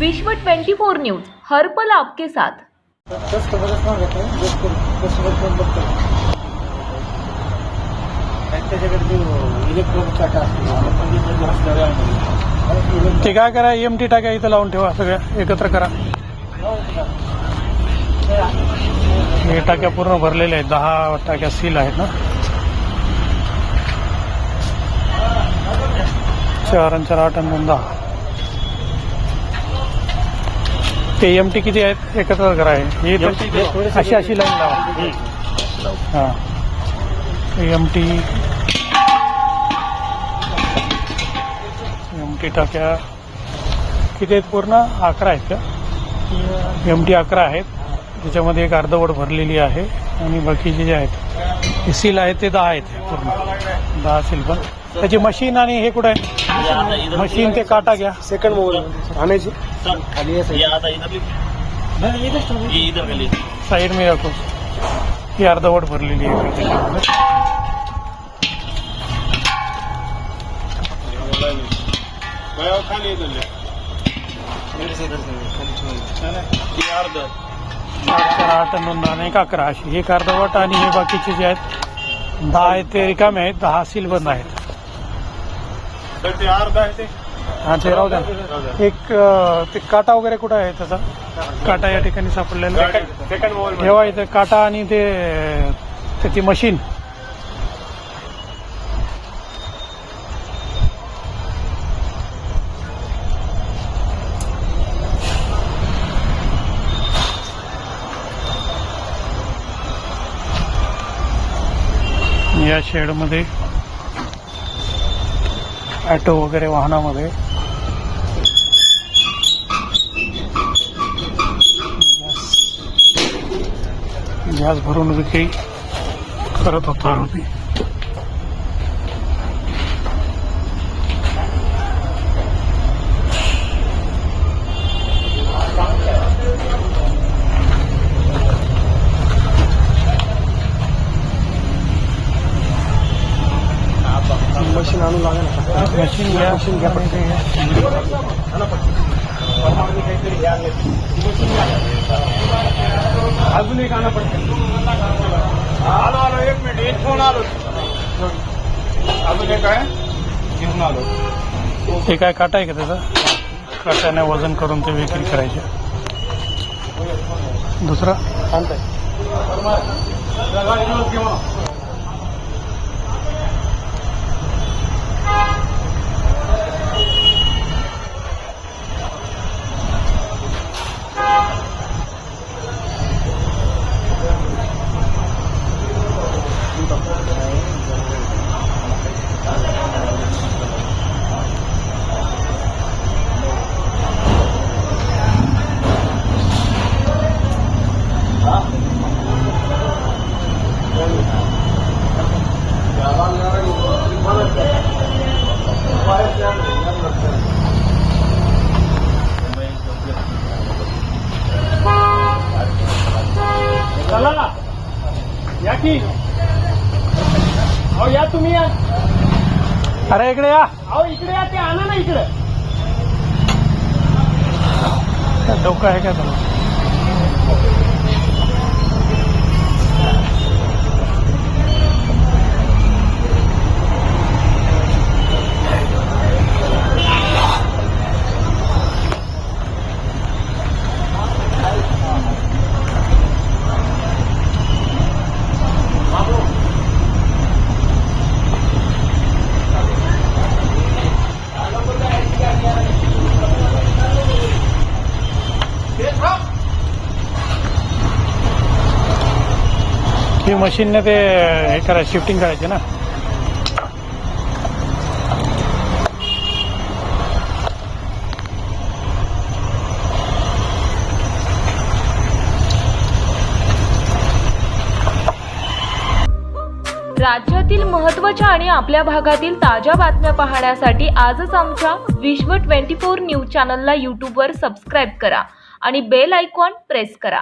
विश्व 24 न्यूज हर्पल आपके साथ. ते काय करा एम टी टाक्या इथं लावून ठेवा सगळ्या एकत्र करा. हे टाक्या पूर्ण भरलेल्या आहेत दहा टाक्या सील आहेत ना. चार आणि चार आठ आणि दोन दहा. ते एम टी किती आहेत? एकत्र करा हे. हे अशी अशी लाईन लावा. हा. एम टी एम टी टाक्या. किती आहेत पूर्ण? अकरा आहेत का? एम टी अकरा आहेत. त्याच्यामध्ये एक अर्धवट भरलेली आहे. आणि बाकीचे जे आहेत हे सील आहेत ते दहा आहेत पूर्ण. दहा सील पण. त्याची मशीन आणि हे कुठं आहे? मशीन ते काटा घ्या. सेकंड मोबाईल आणायची? खाली ये असायची आता इधर भी ये इधर का लिए साईड मी दाखव ही अर्धवट भरलेली आहे. ये अर्ध. आठ दहा आणि एक अकरा अशी. एक अर्धवट आणि हे बाकीचे जे आहेत दहा आहेत ते रिकामे आहेत दहा सील बंद आहेत. हा ते राहू द्या एक अं, ते काटा वगैरे कुठं आहे त्याचा? काटा या ठिकाणी सापडलेला आहे. ठेवा इथे काटा आणि ते त्याची मशीन या शेडमध्ये ॲटो वगैरे वाहनामध्ये. गॅस. गॅस भरून विक्री करत होता आरोपी मशीन घ्या मशीन घ्या पण अजून एक आणा पडतं। आलो आलो एक मिनिट एक फोन आलो अजून एक आहे घेऊन आलो ते काय काटा आहे का त्याचा? काट्याने वजन करून ते विक्री करायचे. दुसरा? आणताय चला या की? अहो या तुम्ही या. अरे इकडे या. अहो इकडे या ते आणा ना इकडे. डोकं आहे का त्याला ही मशीनने ते हे करा शिफ्टिंग करायचे ना. राज्यातील महत्त्वाच्या आणि आपल्या भागातील ताज्या बातम्या पाहण्यासाठी आजच आमच्या विश्व 24 न्यूज चॅनलला यूट्यूबवर सबस्क्राईब करा आणि बेल आयकॉन प्रेस करा.